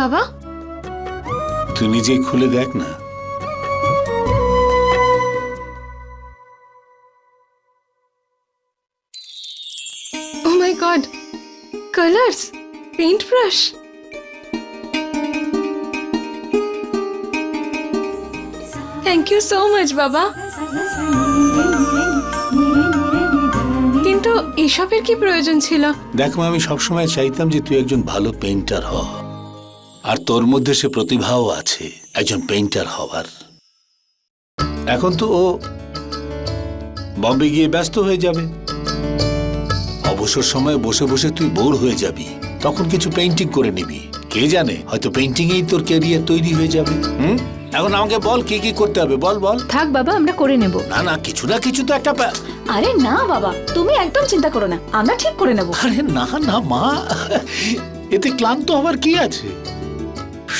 বাবা? তুই নিজেই খুলে দেখ না। ও my god colours paint brush thank you so much বাবা। কিন্তু এসবের কি প্রয়োজন ছিল? দেখ মা আমি সবসময় চাইতাম যে তুই একজন ভালো পেইন্টার হ। আর তোর মধ্যে সে প্রতিভাও আছে একজন পেইন্টার হওয়ার। এখন তো ও বম্বে গিয়ে ব্যস্ত হয়ে যাবে। অবসর সময়ে বসে বসে তুই বোর হয়ে যাবি তখন কিছু পেইন্টিং করে নিবি। কে জানে হয়তো পেইন্টিং এই তোর ক্যারিয়ার তৈরি হয়ে যাবে। হুম? এখন আমাকে বল কি কি করতে হবে বল বল। থাক বাবা আমরা করে নেব। না না কিছু না কিছু তো একটা পা- আরে না বাবা তুমি একদম চিন্তা করো না আমরা ঠিক করে নেব। আরে না না মা এতে ক্লান্ত হবার কি আছে?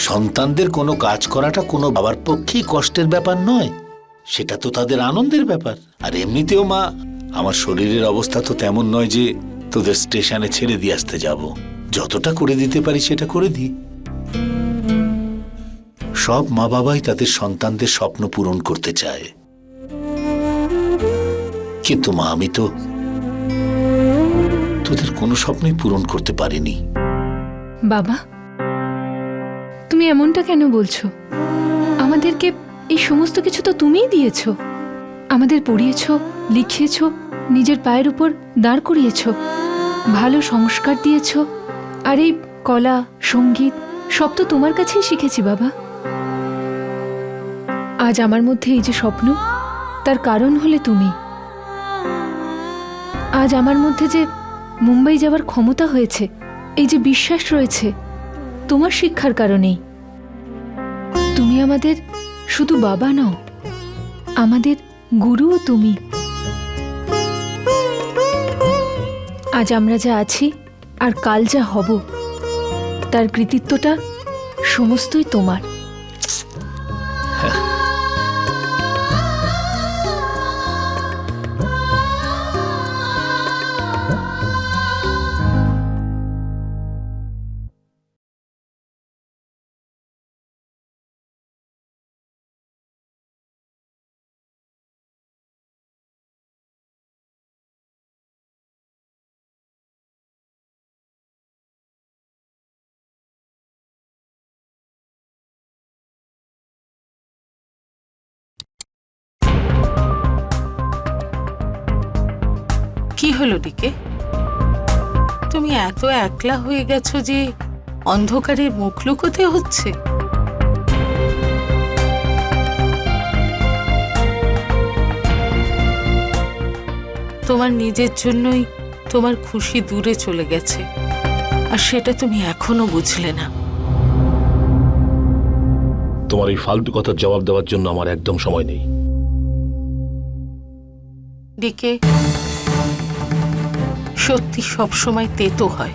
সন্তানদের কোনো কাজ করাটা কোনো বাবার পক্ষেই কষ্টের ব্যাপার নয়। সেটা তো তাদের আনন্দের ব্যাপার। আর এমনিতেও মা, আমার শরীরের অবস্থা তো তেমন নয় যে তোদের স্টেশনে ছেড়ে দিয়ে আসতে যাব। যতটা করে দিতে পারি সেটা করে দিই। সব মা বাবাই তাদের সন্তানদের স্বপ্ন পূরণ করতে চায়। কিন্তু মা, আমি তো তোদের কোনো স্বপ্নই পূরণ করতে পারিনি। বাবা তুমি এমনটা কেন বলছো? আমাদেরকে এই সমস্ত কিছু তো তুমিই দিয়েছ। আমাদের পড়িয়েছ, লিখিয়েছ, নিজের পায়ের উপর দাঁড় করিয়েছ, ভালো সংস্কার দিয়েছ, আর এই কলা, সংগীত, সব তো তোমার কাছেই শিখেছি বাবা। আজ আমার মধ্যে এই যে স্বপ্ন, তার কারণ হলে তুমি। আজ আমার মধ্যে যে মুম্বাই যাওয়ার ক্ষমতা হয়েছে, এই যে বিশ্বাস রয়েছে, তোমার শিক্ষার কারণেই। তুমি আমাদের শুধু বাবা নও, আমাদের গুরুও তুমি। আজ আমরা যা আছি আর কাল যা হব, তার কৃতিত্বটা সমস্তই তোমার। হলো ডিকে তুমি এত একলা হয়ে গেছো যে অন্ধকারে মুখ লুকোতে হচ্ছে? তোমার নিজের জন্যই তোমার খুশি দূরে চলে গেছে আর সেটা তুমি এখনও বুঝলে না। তোমার এই ফালতু কথার জবাব দেওয়ার জন্য আমার একদম সময় নেই। ডিকে সত্যি সব সময় তেতো হয়।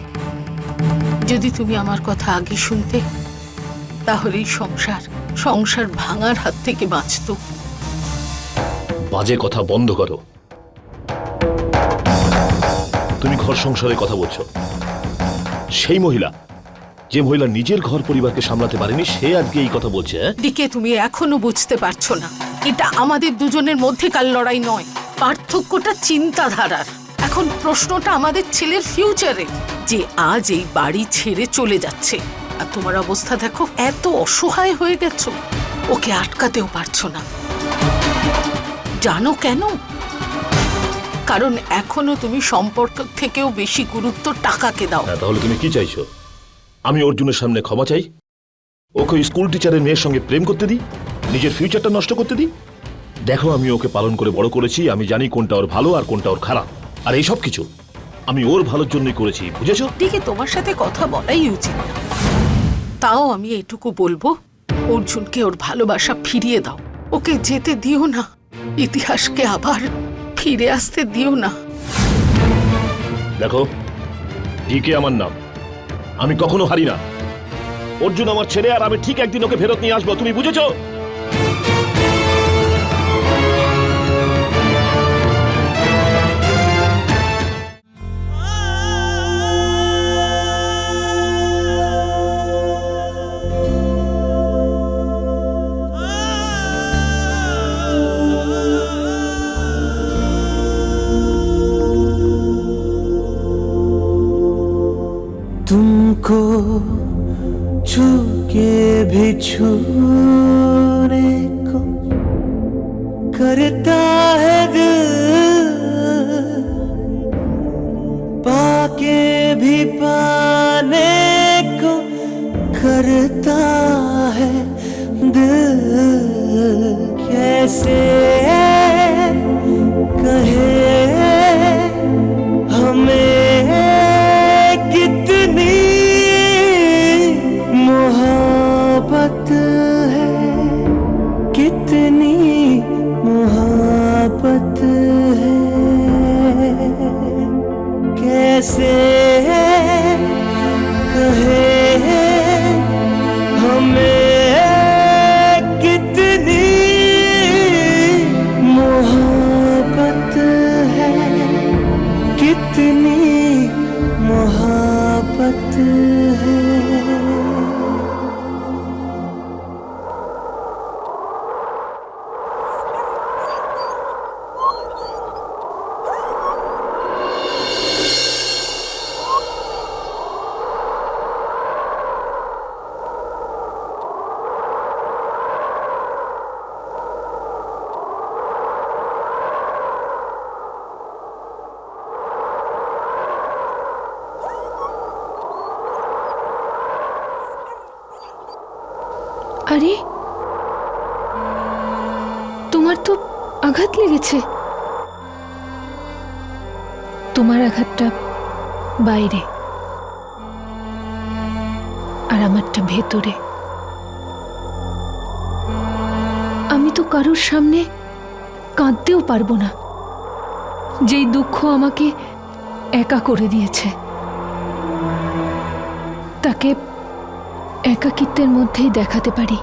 যদি তুমি আমার কথা আগে শুনতে তাহলে সংসার সংসার ভাঙার হাত থেকে বাঁচতো। বাজে কথা বন্ধ করো। তুমি ঘর সংসারের কথা বলছো। সেই মহিলা যে মহিলা নিজের ঘর পরিবারকে সামলাতে পারেনি সে আজকে এই কথা বলছে হ্যাঁ? ডিকে তুমি এখনও বুঝতে পারছ না। এটা আমাদের দুজনের মধ্যেকার লড়াই নয় পার্থক্যটা চিন্তাধারার। এখন প্রশ্নটা আমাদের ছেলের ফিউচারে যে আজ এই বাড়ি ছেড়ে চলে যাচ্ছে। আর তোমার অবস্থা দেখো, এত অসহায় হয়ে গেছো। ওকে আটকাতেও পারছ না। জানো কেন? কারণ এখনও তুমি সম্পর্ক থেকেও বেশি গুরুত্ব টাকাকে দাও। হ্যাঁ তাহলে তুমি কি চাইছো? আমি অর্জুনের সামনে ক্ষমা চাই? ওকে স্কুল টিচারের মেয়ের সঙ্গে প্রেম করতে দিই? নিজের ফিউচারটা নষ্ট করতে দিই? দেখো, আমি ওকে পালন করে বড় করেছি, আমি জানি কোনটা ওর ভালো আর কোনটা ওর খারাপ। আর এই সব কিছু আমি ওর ভালোর জন্যই করেছি বুঝেছ? দিকে তোমার সাথে কথা বলাই উচিত না। তাও আমি এটুকু বলব অর্জুনকে ওর ভালোবাসা ফিরিয়ে দাও। ওকে যেতে দিও না ইতিহাসকে আবার ফিরে আসতে দিও না। দেখো ডিকে আমার নাম। আমি কখনো হারি না। অর্জুন আমার ছেলে আর আমি ঠিক একদিন ওকে ফেরত নিয়ে আসব তুমি বুঝেছ? छू के भी छूने को करता তো আঘাত লেগেছে। তোমার আঘাতটা বাইরে। আর আমারটা ভেতরে। আমি তো কারোর সামনে কাঁদতেও পারব না। যেই দুঃখ আমাকে একা করে দিয়েছে। তাকে একাকিত্বের মধ্যেই দেখাতে পারি।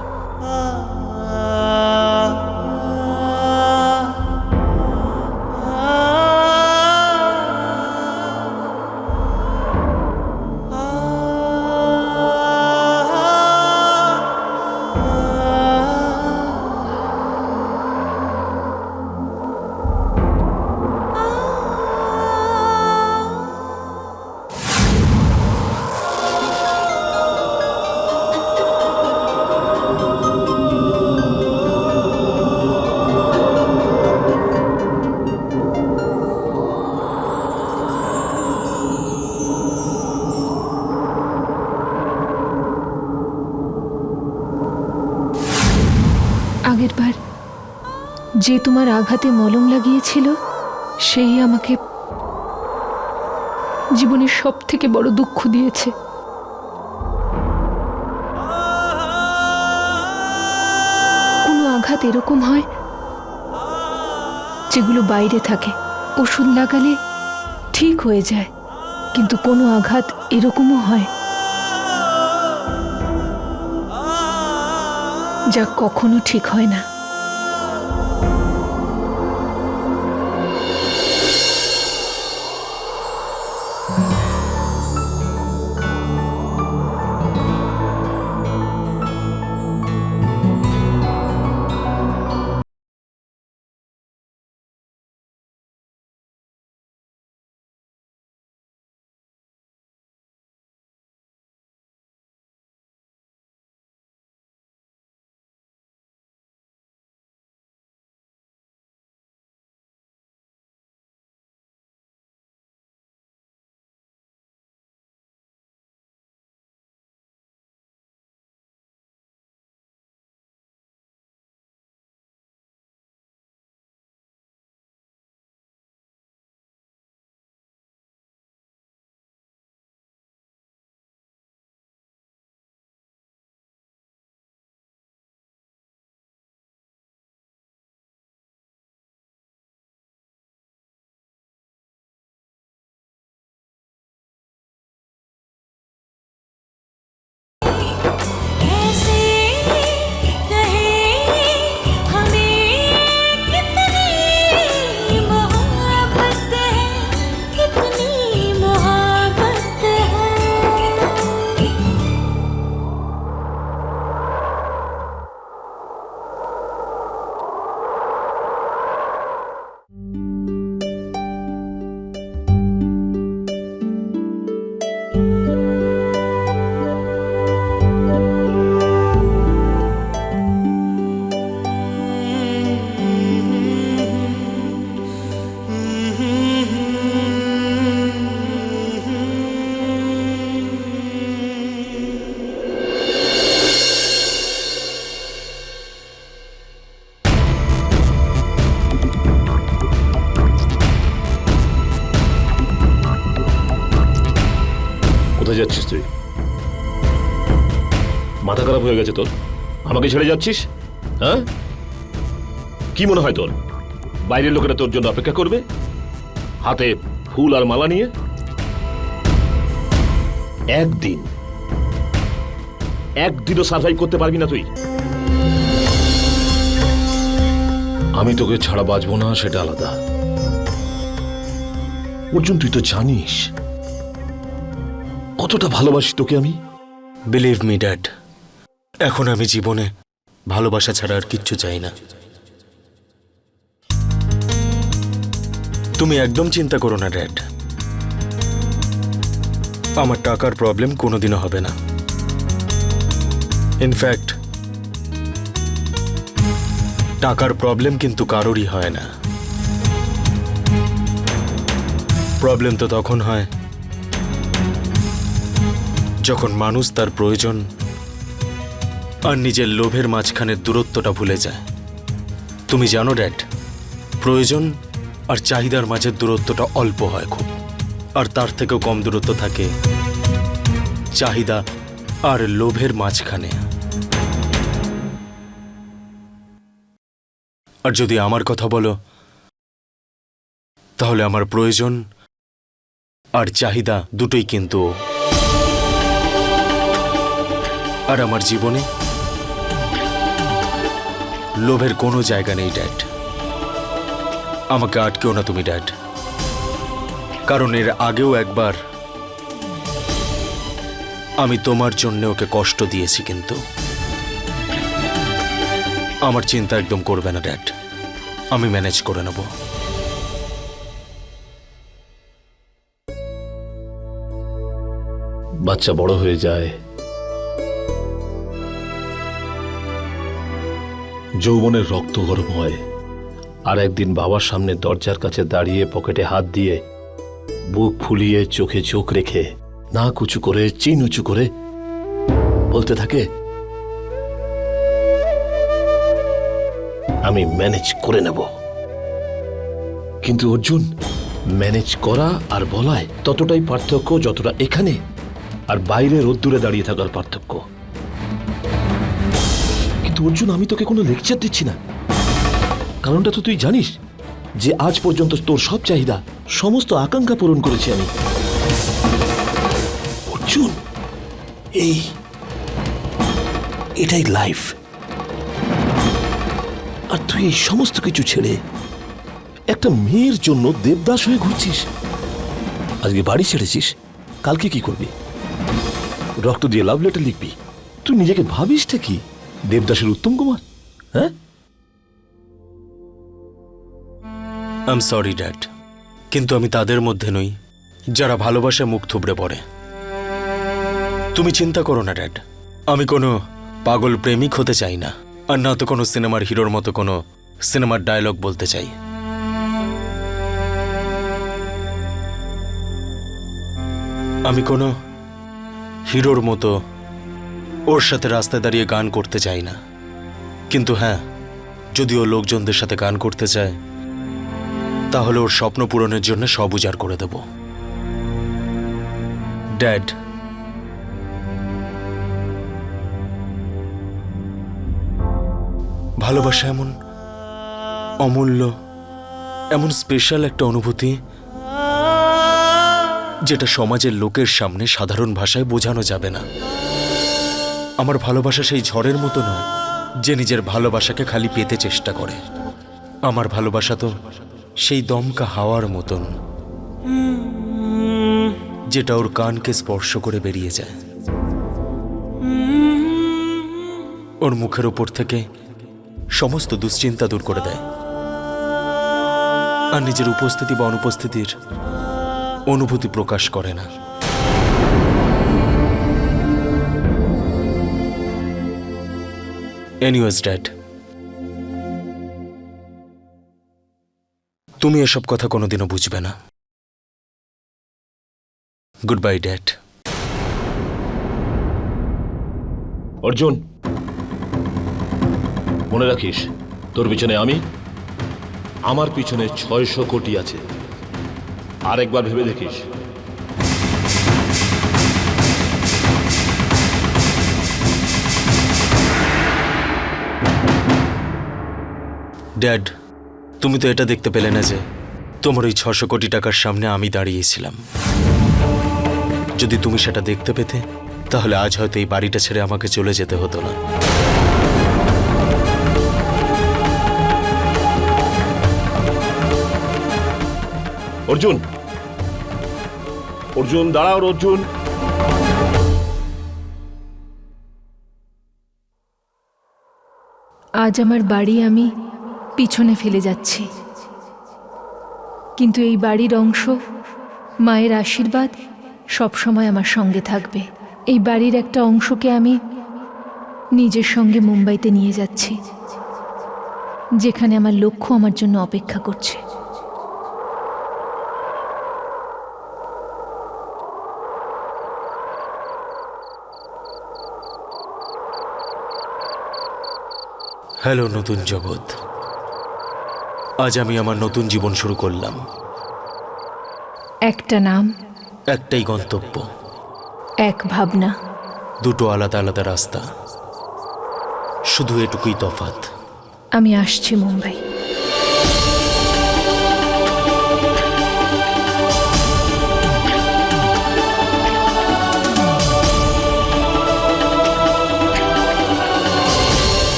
আগেরবার যে তোমার আঘাতে মলম লাগিয়েছিল, সেই আমাকে জীবনের সব থেকে বড় দুঃখ দিয়েছে। কোনো আঘাত এরকম হয় যেগুলো বাইরে থাকে। ওষুধ লাগালে ঠিক হয়ে যায়, কিন্তু কোনো আঘাত এরকমও হয়। যা কখনো ঠিক হয় না। যাচ্ছিস তুই? মাথা খারাপ হয়ে গেছে তোর। আমাকে ছেড়ে যাচ্ছিস? হ্যাঁ? কি মনে হয় তোর? বাইরের লোকেরা তোর জন্য অপেক্ষা করবে? হাতে ফুল আর মালা নিয়ে? একদিন। একদিনও সার্ভাইভ করতে পারবি না তুই। আমি তোকে ছাড়া বাঁচবো না, সেটা আলাদা। অর্জুন, তুই তো জানিস কতটা ভালোবাসি তোকে আমি? বিলিভ মি ড্যাড এখন আমি জীবনে ভালোবাসা ছাড়া আর কিচ্ছু চাই না। তুমি একদম চিন্তা করো না ড্যাড আমার টাকার প্রবলেম কোনোদিনও হবে না। ইনফ্যাক্ট টাকার প্রবলেম কিন্তু কারোরই হয় না। প্রবলেম তো তখন হয় যখন মানুষ তার প্রয়োজন আর নিজের লোভের মাঝখানের দূরত্বটা ভুলে যায় তুমি জানো, ড্যাড, প্রয়োজন আর চাহিদার মাঝের দূরত্বটা অল্প হয় খুব আর তার থেকেও কম দূরত্ব থাকে চাহিদা আর লোভের মাঝখানে আর যদি আমার কথা বলো, তাহলে আমার প্রয়োজন আর চাহিদা দুটোই কিন্তু। আর আমার জীবনে লোভের কোনো জায়গা নেই, ড্যাড। আমাকে আটকেও না তুমি, ড্যাড। কারণ এর আগেও একবার আমি তোমার জন্য ওকে কষ্ট দিয়েছি, কিন্তু আমার চিন্তা একদম করবে না, ড্যাড। আমি ম্যানেজ করে নেব। বাচ্চা বড় হয়ে যায় যৌবনের রক্ত গরম হয়। আর একদিন বাবার সামনে দরজার কাছে দাঁড়িয়ে পকেটে হাত দিয়ে বুক ফুলিয়ে চোখে চোখ রেখে না কুচু করে, চিন উঁচু করে বলতে থাকে, আমি ম্যানেজ করে নেব। কিন্তু অর্জুন, ম্যানেজ করা আর বলায় ততটাই পার্থক্য যতটা এখানে, আর বাইরে রোদ্দুরে দাঁড়িয়ে থাকার পার্থক্য। অর্জুন, আমি তোকে কোনো লেকচার দিচ্ছি না। কারণটা তো তুই জানিস যে আজ পর্যন্ত তোর সব চাহিদা, সমস্ত আকাঙ্ক্ষা পূরণ করেছি আমি। অর্জুন, এই, এটাই লাইফ আর তুই এই সমস্ত কিছু ছেড়ে একটা মেয়ের জন্য দেবদাস হয়ে ঘুরছিস। আজকে বাড়ি ছেড়েছিস, কালকে কি করবি? রক্ত দিয়ে লাভ লেটার লিখবি। তুই নিজেকে ভাবিসটা কি দেবদাসের উত্তম কুমার? হ্যাঁ? আম সরি ড্যাড কিন্তু আমি তাদের মধ্যে নই, যারা ভালোবাসা মুখ থুবড়ে পড়ে। তুমি চিন্তা করো না ড্যাড আমি কোনো পাগল প্রেমিক হতে চাই না, আর না তো কোনো সিনেমার হিরোর মতো কোনো সিনেমার ডায়লগ বলতে চাই। আমি কোনো হিরোর মতো ওর সাথে রাস্তায় দাঁড়িয়ে গান করতে চাই না। কিন্তু হ্যাঁ যদি ও লোকজনদের সাথে গান করতে চায়, তাহলে ওর স্বপ্ন পূরণের জন্য সব উজাড় করে দেব। ড্যাড। ভালোবাসা এমন অমূল্য, এমন স্পেশাল একটা অনুভূতি, যেটা সমাজের লোকের সামনে সাধারণ ভাষায় বোঝানো যাবে না। আমার ভালোবাসা সেই ঝড়ের মতো নয়, যে নিজের ভালোবাসাকে খালি পেতে চেষ্টা করে। আমার ভালোবাসা তো সেই দমকা হাওয়ার মতন, যেটা ওর কানকে স্পর্শ করে বেরিয়ে যায়। ওর মুখের ওপর থেকে সমস্ত দুশ্চিন্তা দূর করে দেয়। আর নিজের উপস্থিতি বা অনুপস্থিতির অনুভূতি প্রকাশ করে না। এনিওয়েজ ড্যাড তুমি এসব কথা কোনোদিনও বুঝবে না। গুড বাই ড্যাড অর্জুন, মনে রাখিস, তোর পিছনে আমি, আমার পিছনে ছয়শো কোটি আছে। আরেকবার ভেবে দেখিস। ড্যাড তুমি তো এটা দেখতে পেলে না যে তোমার ওই ছশো কোটি টাকার সামনে আমি দাঁড়িয়েছিলাম। যদি তুমি সেটা দেখতে পেতে তাহলে আজ হয়তো এই বাড়িটা ছেড়ে আমাকে চলে যেতে হতো না। অর্জুন। অর্জুন দাঁড়াও অর্জুন। আজ আমার বাড়ি আমি পিছনে ফেলে যাচ্ছি। কিন্তু এই বাড়ির অংশ, মায়ের আশীর্বাদ সবসময় আমার সঙ্গে থাকবে। এই বাড়ির একটা অংশকে আমি নিজের সঙ্গে মুম্বাইতে নিয়ে যাচ্ছি, যেখানে আমার লক্ষ্য আমার জন্য অপেক্ষা করছে। হ্যালো, নতুন জগৎ। আজ আমি আমার নতুন জীবন শুরু করলাম। একটা নাম একটাই গন্তব্য। এক ভাবনা। দুটো আলাদা আলাদা রাস্তা। শুধু এটুকুই তফাত আমি আসছি মুম্বাই।